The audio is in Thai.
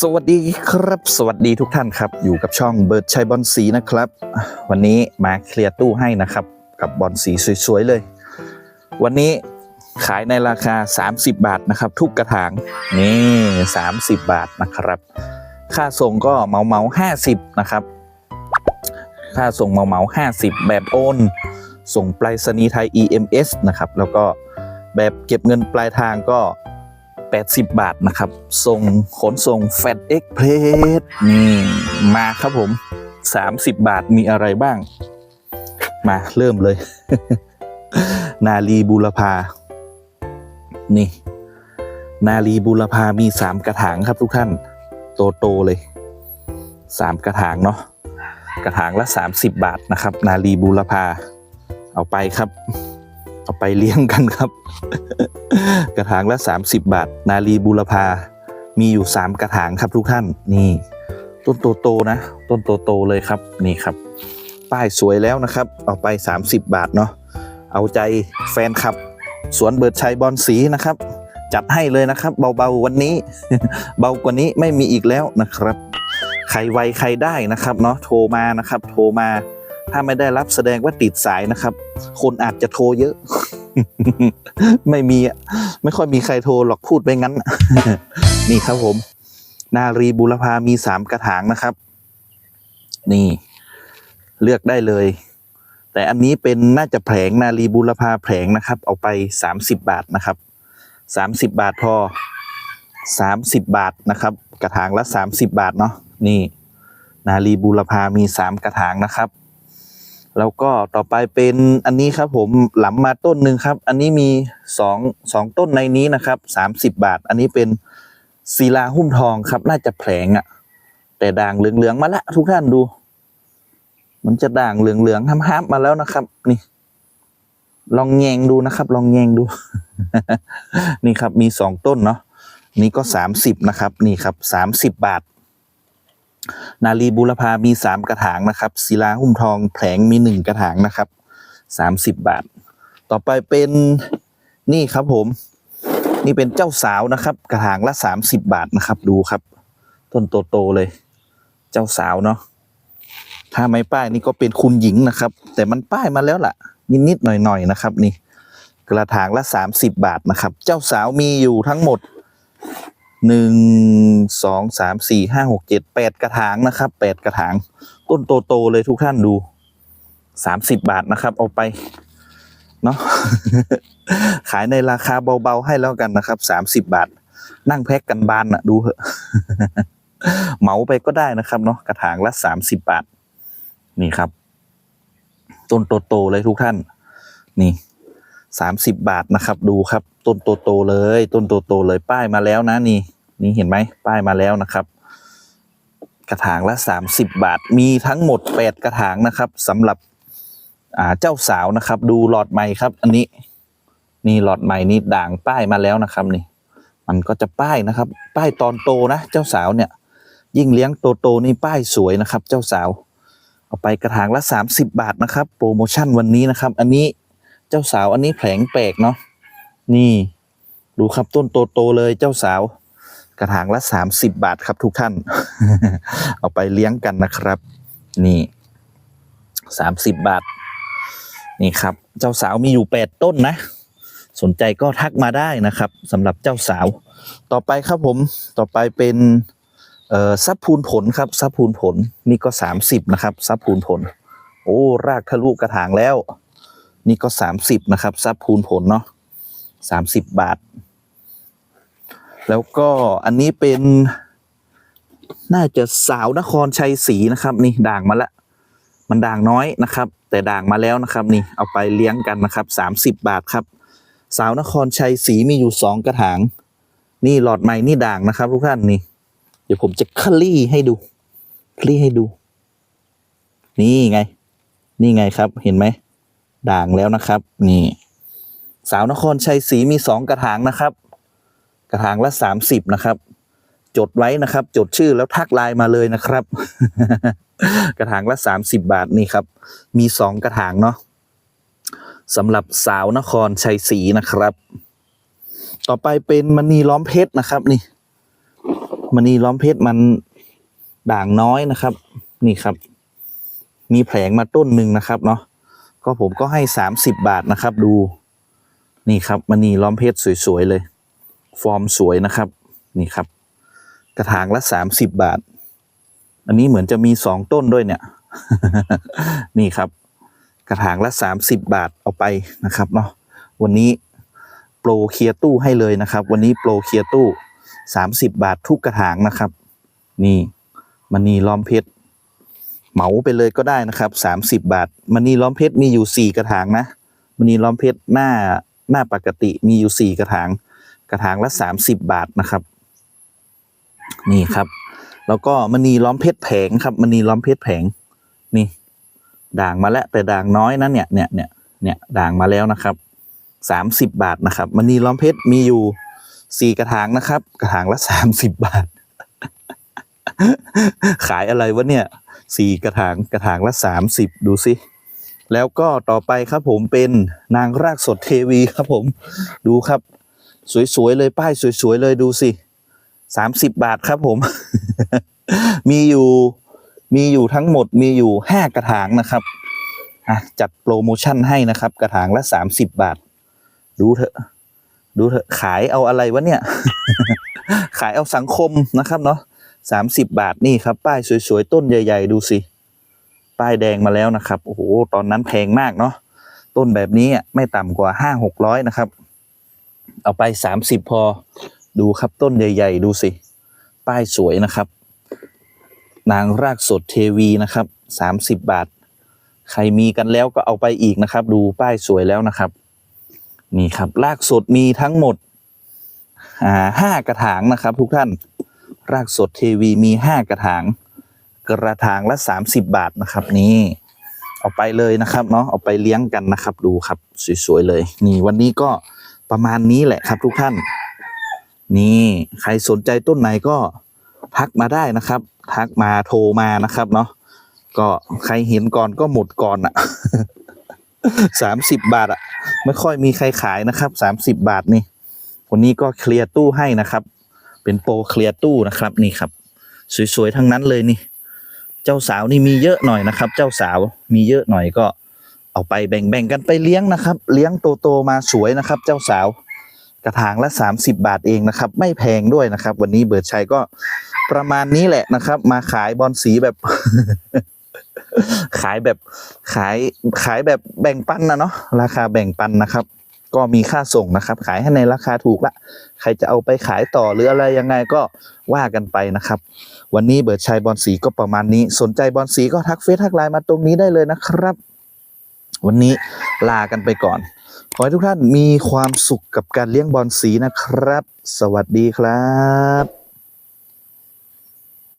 สวัสดีครับ สวัสดีทุกท่านครับ อยู่กับช่องเบิร์ดชัยบอลสีนะครับ วันนี้มาเคลียร์ตู้ให้นะครับ กับบอลสีสวยๆเลย วันนี้ขายในราคา 30 บาทนะครับ ทุกกระถางนี่30 บาทนะครับ ค่าส่งก็เมาเมาห้าสิบนะครับ ค่าส่งเมาเมาห้าสิบแบบโอน ส่งไปรษณีย์ไทย EMS นะครับ แล้วก็แบบเก็บเงินปลายทางก็ 80 บาทนะครับ ส่งขนส่งแฟดเอ็กเพรสนี่มาครับผม 30 บาทมีอะไรบ้าง มาเริ่มเลย นาลีบูรพา นี่ นาลีบูรพามี 3 กระถางครับทุกท่าน โตโตๆเลย 3 กระถางเนาะกระถางละ 30 บาทนะครับ นาลีบูรพา เอาไปครับ เอาไปเลี้ยงกันครับ กระถางละ 30 บาท นาลีบูรพา มีอยู่ 3 กระถางครับทุกท่านนี่ ต้นโตๆนะ ต้นโตๆเลยครับนี่ครับ ป้ายสวยแล้วนะครับ เอาไป 30 บาทเนาะเอาใจแฟนคลับ สวนเบิร์ดชัยบอลสีนะครับ จัดให้เลยนะครับ เบาๆวันนี้ เบากว่านี้ไม่มีอีกแล้วนะครับ ใครไวใครได้นะครับเนาะโทรมานะครับ โทรมา ถ้าไม่ได้รับแสดงว่าติดสายนะครับ คนอาจจะโทรเยอะ ไม่มีไม่ค่อยมีใครโทรหรอกพูดไปงั้น นี่ครับผม นารีบุรพามีสามกระถางนะครับ นี่ เลือกได้เลย แต่อันนี้เป็นน่าจะแผลงนารีบุรพาแผลงนะครับ เอาไปสามสิบบาทนะครับสามสิบบาทพอสามสิบบาทนะครับ กระถางละสามสิบบาทเนาะนี่ นารีบุรพามีสามกระถางนะครับ แล้วก็ต่อไปเป็นอันนี้ครับผมหลำมาต้นหนึ่งครับ อันนี้มีสองสองต้นในนี้นะครับสามสิบบาท อันนี้เป็นศิลาหุ้มทองครับ น่าจะแผลงอะ่ะ แต่ด่างเหลืองๆมาแล้วทุกท่านดู มันจะด่างเหลืองๆห้ำๆมาแล้วนะครับ นี่ ลองแยงดูนะครับ ลองแยงดู นี่ครับมีสองต้นเนาะนี่ก็สามสิบนะครับ นี่ครับสามสิบบาท นาลีบุรพามีสามกระถางนะครับศิลาหุ้มทองแผลงมีหนึ่งกระถางนะครับสามสิบบาท ต่อไปเป็นนี่ครับผม นี่เป็นเจ้าสาวนะครับ กระถางละสามสิบบาทนะครับ ดูครับ ต้นโตๆเลย เจ้าสาวเนาะถ้าไม่ป้ายนี่ก็เป็นคุณหญิงนะครับ แต่มันป้ายมาแล้วล่ะ นิดๆหน่อยๆนะครับ นี่ กระถางละสามสิบบาทนะครับ เจ้าสาวมีอยู่ทั้งหมด หนึ่งสองสามสี่ห้าหกเจ็ดแปดกระถางนะครับแปดกระถาง ต้นโตๆเลยทุกท่านดูสามสิบบาทนะครับ เอาไปเนาะขายในราคาเบาๆให้แล้วกันนะครับสามสิบบาท นั่งแพ็กกันบานอะดูเหอะเหมาไปก็ได้นะครับเนาะกระถางละสามสิบบาท นี่ครับ ต้นโตๆเลยทุกท่าน นี่ สามสิบบาทนะครับ ดูครับ ต้นโตๆเลย ต้นโตๆเลยป้ายมาแล้วนะนี่ นี่เห็นไหมป้ายมาแล้วนะครับ กระถางละสามสิบบาท มีทั้งหมดแปดกระถางนะครับสำหรับอ่าเจ้าสาวนะครับ ดูหลอดใหม่ครับ อันนี้นี่หลอดใหม่นี่ด่างป้ายมาแล้วนะครับนี่ มันก็จะป้ายนะครับ ป้ายตอนโตนะ เจ้าสาวเนี่ย ยิ่งเลี้ยงโตโตๆนี่ป้ายสวยนะครับ เจ้าสาว เอาไปกระถางละสามสิบบาทนะครับ โปรโมชั่นวันนี้นะครับ อันนี้ เจ้าสาวอันนี้แผลงแปลกเนาะนี่ดูครับต้นโตๆเลยเจ้าสาว กระถางละสามสิบบาทครับทุกท่าน เอาไปเลี้ยงกันนะครับ นี่สามสิบบาท นี่ครับ เจ้าสาวมีอยู่แปดต้นนะ สนใจก็ทักมาได้นะครับสำหรับเจ้าสาว ต่อไปครับผมต่อไปเป็นเอ่อซับพูนผลครับซับพูนผลนี่ก็สามสิบนะครับซับพูนผล โอ้รากทะลุกระถางแล้ว นี่ก็สามสิบนะครับซับพูนผลเนาะสามสิบบาท แล้วก็อันนี้เป็น น่าจะสาวนครชัยศรีนะครับ นี่ด่างมาล้วมันด่างน้อยนะครับ แต่ด่างมาแล้วนะครับ นี่เอาไปเลี้ยงกันนะครับสามสิบบาทครับ สาวนครชัยศรีมีอยู่สองกระถาง นี่หลอดใหม่นี่ด่างนะครับ ทุกท่านนี่ เดี๋ยวผมจะคลี่ให้ดู คลี่ให้ดู นี่ไง นี่ไงครับเห็นไหม ด่างแล้วนะครับ นี่ สาวนครชัยศรีมีสองกระถางนะครับ กระถางละสามสิบนะครับ จดไว้นะครับ จดชื่อแล้วทักไลน์มาเลยนะครับ กระถางละสามสิบบาทนี่ครับ มีสองกระถางเนาะสำหรับสาวนครชัยศรีนะครับ ต่อไปเป็นมณีล้อมเพชรนะครับ นี่มณีล้อมเพชรมันด่างน้อยนะครับ นี่ครับ มีแผลงมาต้นหนึ่งนะครับเนาะ ก็ผมก็ให้สามสิบบาทนะครับดูนี่ครับมณีล้อมเพชรสวยๆเลย ฟอร์มสวยนะครับ นี่ครับ กระถางละสามสิบบาท อันนี้เหมือนจะมีสองต้นด้วยเนี่ย นี่ครับ กระถางละสามสิบบาทเอาไปนะครับเนาะวันนี้โปรเคลียร์ตู้ให้เลยนะครับ วันนี้โปรเคลียร์ตู้สามสิบบาททุกกระถางนะครับ นี่มันนีล้อมเพชร เหมาไปเลยก็ได้นะครับสามสิบบาทมันนีล้อมเพชรมีอยู่สี่กระถางนะมันนีล้อมเพชรหน้าหน้าปกติมีอยู่สี่กระถาง กระถางละสามสิบบาทนะครับ นี่ครับ แล้วก็มณีล้อมเพชรแผงครับมณีล้อมเพชรแผงนี่ ด่างมาแล้วแต่ด่างน้อยนะเนี่ยเนี่ยเนี่ยเนี่ยด่างมาแล้วนะครับสามสิบบาทนะครับมณีล้อมเพชรมีอยู่สี่กระถางนะครับ กระถางละสามสิบบาท ขายอะไรวะเนี่ย สี่กระถางกระถางละสามสิบดูสิแล้วก็ต่อไปครับผมเป็นนางรากสดเทวีครับผมดูครับ สวยๆเลยป้ายสวยๆเลยดูสิสามสิบบาทครับผม มีอยู่มีอยู่ทั้งหมดมีอยู่ห้ากระถางนะครับอะจัดโปรโมชั่นให้นะครับ กระถางละสามสิบบาท ดูเถอะดูเถอะขายเอาอะไรวะเนี่ย ขายเอาสังคมนะครับเนาะ สามสิบบาทนี่ครับ ป้ายสวยๆ ต้นใหญ่ ๆ ดูสิ ป้ายแดงมาแล้วนะครับ โอ้โห ตอนนั้นแพงมากเนาะ ต้นแบบนี้อะไม่ต่ำกว่าห้าหกร้อยนะครับ เอาไปสามสิบพอ ดูครับต้นใหญ่ ๆ ดูสิ ป้ายสวยนะครับ นางรากสดเทวีนะครับสามสิบบาท ใครมีกันแล้วก็เอาไปอีกนะครับ ดูป้ายสวยแล้วนะครับ นี่ครับรากสดมีทั้งหมดห้ากระถางนะครับ ทุกท่าน รากสดเทวีมีห้ากระถาง กระถางละสามสิบบาทนะครับนี่เอาไปเลยนะครับเนาะเอาไปเลี้ยงกันนะครับ ดูครับสวยๆเลย นี่วันนี้ก็ประมาณนี้แหละครับทุกท่าน นี่ใครสนใจต้นไหนก็ทักมาได้นะครับ ทักมาโทรมานะครับเนาะก็ใครเห็นก่อนก็หมดก่อนอะสามสิบบาทอะไม่ค่อยมีใครขายนะครับสามสิบบาทนี่วันนี้ก็เคลียร์ตู้ให้นะครับ เป็นโปรเคลียร์ตู้นะครับนี่ครับ สวยๆทั้งนั้นเลยนี่ เจ้าสาวนี่มีเยอะหน่อยนะครับ เจ้าสาวมีเยอะหน่อยก็เอาไปแบ่งๆกันไปเลี้ยงนะครับ เลี้ยงโตๆมาสวยนะครับ เจ้าสาว กระถางละ 30 บาทเองนะครับ ไม่แพงด้วยนะครับ วันนี้เบิร์ดชัยก็ประมาณนี้แหละนะครับ มาขายบอลสีแบบ ขายแบบขายขายแบบแบ่งปันนะเนาะราคาแบ่งปันนะครับ ก็มีค่าส่งนะครับ ขายให้ในราคาถูกละ ใครจะเอาไปขายต่อหรืออะไรยังไงก็ว่ากันไปนะครับ วันนี้เบิร์ดชัยบอลสีก็ประมาณนี้ สนใจบอลสีก็ทักเฟซทักไลน์มาตรงนี้ได้เลยนะครับ วันนี้ลากันไปก่อน ขอให้ทุกท่านมีความสุขกับการเลี้ยงบอลสีนะครับ สวัสดีครับ